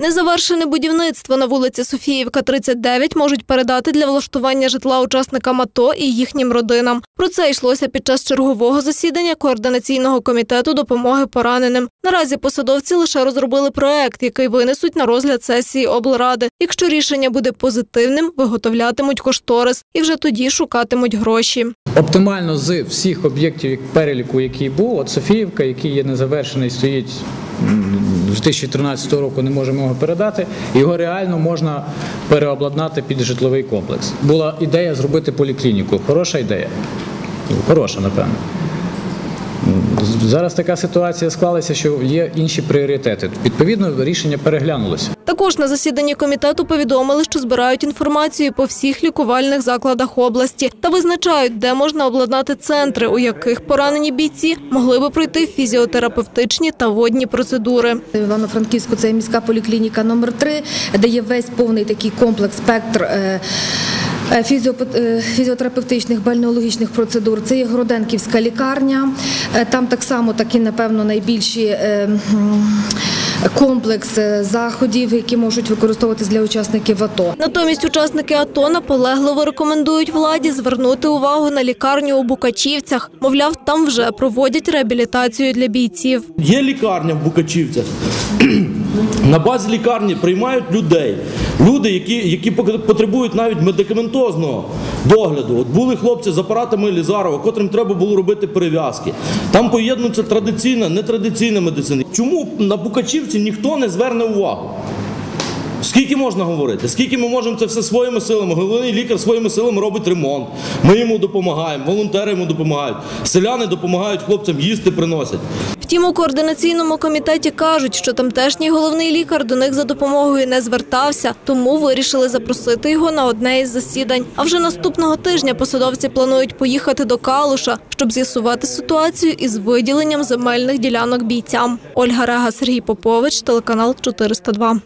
Незавершене будівництво на вулиці Софіївка, 39 можуть передати для влаштування житла учасникам АТО і їхнім родинам. Про це йшлося під час чергового засідання координаційного комітету допомоги пораненим. Наразі посадовці лише розробили проект, який винесуть на розгляд сесії облради. Якщо рішення буде позитивним, виготовлятимуть кошторис і вже тоді шукатимуть гроші. Оптимально з всіх об'єктів переліку, який був, от Софіївка, який є незавершений, стоїть 2013 року, не можемо його передати. Його реально можна переобладнати під житловий комплекс. Була ідея зробити поліклініку. Хороша ідея. Ну, Хороша, напевно. Зараз така ситуація склалася, що є інші пріоритети. Відповідно, рішення переглянулося. Також на засіданні комітету повідомили, що збирають інформацію по всіх лікувальних закладах області та визначають, де можна обладнати центри, у яких поранені бійці могли би пройти фізіотерапевтичні та водні процедури. Івано-Франківську це міська поліклініка номер 3 де є весь повний такий комплекс спектр. е, е, е, Фізіотерапевтичних бальнеологічних процедур це є Городенківська лікарня. Там так само такі, напевно, найбільші комплекс е, заходів, які можуть використовуватись для учасників АТО. Натомість учасники АТО наполегливо рекомендують владі звернути увагу на лікарню у Букачівцях. Мовляв, там вже проводять реабілітацію для бійців. Є лікарня в Букачівцях. На базі лікарні приймають людей. Люди, які, які потребують навіть медикаментозного догляду. От були хлопці з апаратами Лізарова, котрим треба було робити перев'язки. Там поєднується традиційна, нетрадиційна медицина. Чому на Букачівці ніхто не зверне увагу? Скільки можна говорити? Скільки ми можемо це все своїми силами? Головний лікар своїми силами робить ремонт. Ми йому допомагаємо, волонтери йому допомагають, селяни допомагають хлопцям їсти приносять. Втім, у координаційному комітеті кажуть, що тамтешній головний лікар до них за допомогою не звертався, тому вирішили запросити його на одне із засідань. А вже наступного тижня посадовці планують поїхати до Калуша, щоб з'ясувати ситуацію із виділенням земельних ділянок бійцям. Ольга Рега, Сергій Попович, телеканал 402.